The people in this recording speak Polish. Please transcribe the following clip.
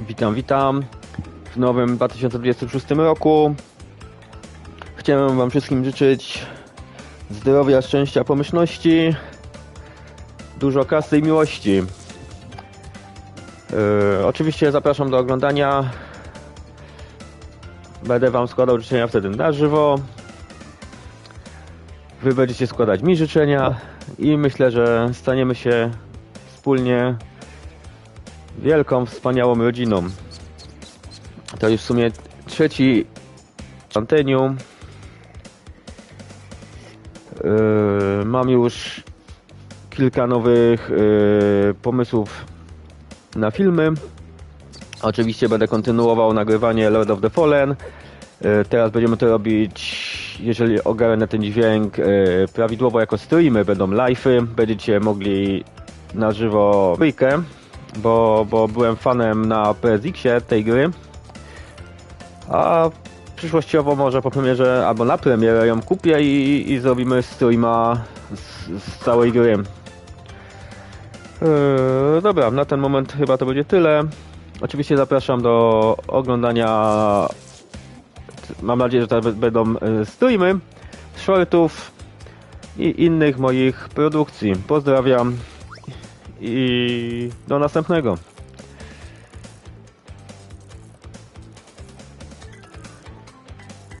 Witam, witam w nowym 2026 roku. Chciałem Wam wszystkim życzyć zdrowia, szczęścia, pomyślności, dużo kasy i miłości. Yy, oczywiście zapraszam do oglądania. Będę Wam składał życzenia wtedy na żywo. Wy będziecie składać mi życzenia i myślę, że staniemy się wspólnie wielką, wspaniałą rodziną. To już w sumie trzeci anteniu. Yy, mam już kilka nowych yy, pomysłów na filmy. Oczywiście będę kontynuował nagrywanie Lord of the Fallen. Yy, teraz będziemy to robić, jeżeli ogarnę ten dźwięk, yy, prawidłowo jako streamy, będą live'y. Będziecie mogli na żywo wyjkę bo, bo byłem fanem na PSX-ie tej gry. A przyszłościowo może po premierze albo na premierę ją kupię i, i zrobimy streama z, z całej gry. Yy, dobra, na ten moment chyba to będzie tyle. Oczywiście zapraszam do oglądania. Mam nadzieję, że to będą yy, streamy, shortów i innych moich produkcji. Pozdrawiam i do następnego.